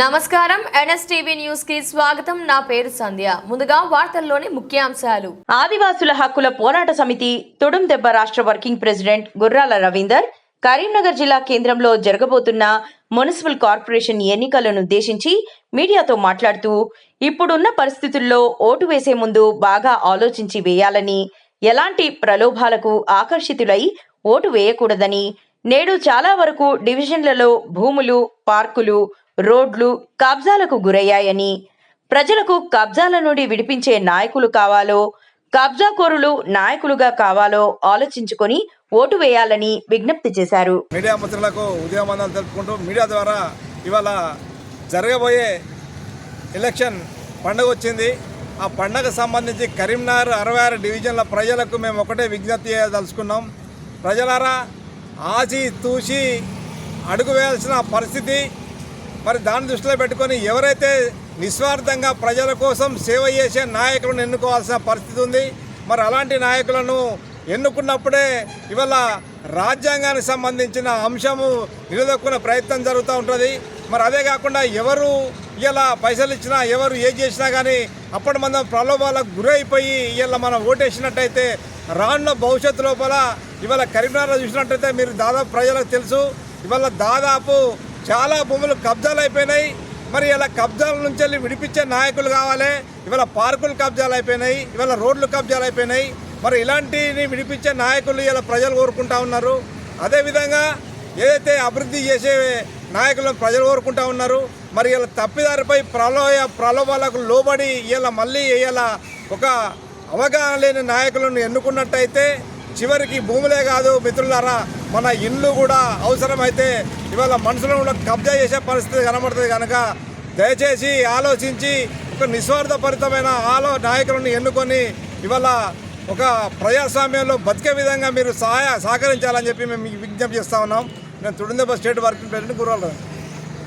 నమస్కారం. ఎన్ఎస్టీవీ న్యూస్కి స్వాగతం. నా పేరు సంధ్య. ముందుగా వార్తల్లోని ముఖ్యాంశాలు. ఆదివాసుల హక్కుల పోరాట సమితి తుడుం దెబ్బ రాష్ట్ర వర్కింగ్ ప్రెసిడెంట్ గుర్రాల రవీందర్ కరీంనగర్ జిల్లా కేంద్రంలో జరగబోతున్న మున్సిపల్ కార్పొరేషన్ ఎన్నికలను ఉద్దేశించి మీడియాతో మాట్లాడుతూ ఇప్పుడున్న పరిస్థితుల్లో ఓటు వేసే ముందు బాగా ఆలోచించి వేయాలని ఎలాంటి ప్రలోభాలకు ఆకర్షితులై ఓటు వేయకూడదని నేడు చాలా వరకు డివిజన్లలో భూములు పార్కులు రోడ్లు కబ్జాలకు గురయ్యాయని ప్రజలకు కబ్జాల నుండి విడిపించే నాయకులు కావాలో కబ్జాకోరులు నాయకులుగా కావాలో ఆలోచించుకొని ఓటు వేయాలని విజ్ఞప్తి చేశారు. మీడియా మిత్రులకు ఉదయవందనాలు తెలుపుకుంటూ మీడియా ద్వారా ఇవాళ జరగబోయే ఎలక్షన్ పండుగ వచ్చింది. ఆ పండగ సంబంధించి కరీంనగర్ అరవై ఆరు డివిజన్ల ప్రజలకు మేము ఒకటే విజ్ఞప్తి చేయదలుచుకున్నాం. ప్రజలారా ఆచి తూసి అడుగు వేయాల్సిన పరిస్థితి. మరి దాన్ని దృష్టిలో పెట్టుకొని ఎవరైతే నిస్వార్థంగా ప్రజల కోసం సేవ చేసే నాయకులను ఎన్నుకోవాల్సిన పరిస్థితి ఉంది. మరి అలాంటి నాయకులను ఎన్నుకున్నప్పుడే ఇవాళ రాజ్యాంగానికి సంబంధించిన అంశము నిలదొక్కునే ప్రయత్నం జరుగుతూ ఉంటుంది. మరి అదే కాకుండా ఎవరు ఇలా పైసలు ఇచ్చినా ఎవరు ఏ చేసినా కానీ అప్పటి మనం ప్రలోభాలకు గురైపోయి ఇలా మనం ఓటేసినట్టయితే రానున్న భవిష్యత్తు లోపల ఇవాళ కరీంనగర్లో చూసినట్టయితే మీరు దాదాపు ప్రజలకు తెలుసు ఇవాళ దాదాపు చాలా భూములు కబ్జాలు అయిపోయినాయి. మరి ఇలా కబ్జాల నుంచి వెళ్ళి విడిపించే నాయకులు కావాలి ఇవాళ పార్కులు కబ్జాలు అయిపోయినాయి ఇవాళ రోడ్లు కబ్జాలు అయిపోయినాయి. మరి ఇలాంటిని విడిపించే నాయకులు ఇలా ప్రజలు కోరుకుంటా ఉన్నారు. అదేవిధంగా ఏదైతే అభివృద్ధి చేసే నాయకులను ప్రజలు కోరుకుంటా ఉన్నారు. మరి ఇలా తప్పిదారిపై ప్రలోయ ప్రలోభాలకు లోబడి ఇలా మళ్ళీ ఇలా ఒక అవగాహన లేని నాయకులను ఎన్నుకున్నట్టయితే చివరికి భూములే కాదు మిత్రులారా మన ఇల్లు కూడా అవసరమైతే ఇవాళ మనుషులను కూడా కబ్జా చేసే పరిస్థితి కనబడుతుంది కనుక దయచేసి ఆలోచించి ఒక నిస్వార్థపరితమైన ఆలో నాయకులను ఎన్నుకొని ఇవాళ ఒక ప్రజాస్వామ్యంలో బతికే విధంగా మీరు సహాయ సహకరించాలని చెప్పి మేము విజ్ఞప్తి చేస్తా ఉన్నాం. నేను తుడిందబ స్టేట్ వర్కింగ్ ప్రెసిడెంట్ గురవాల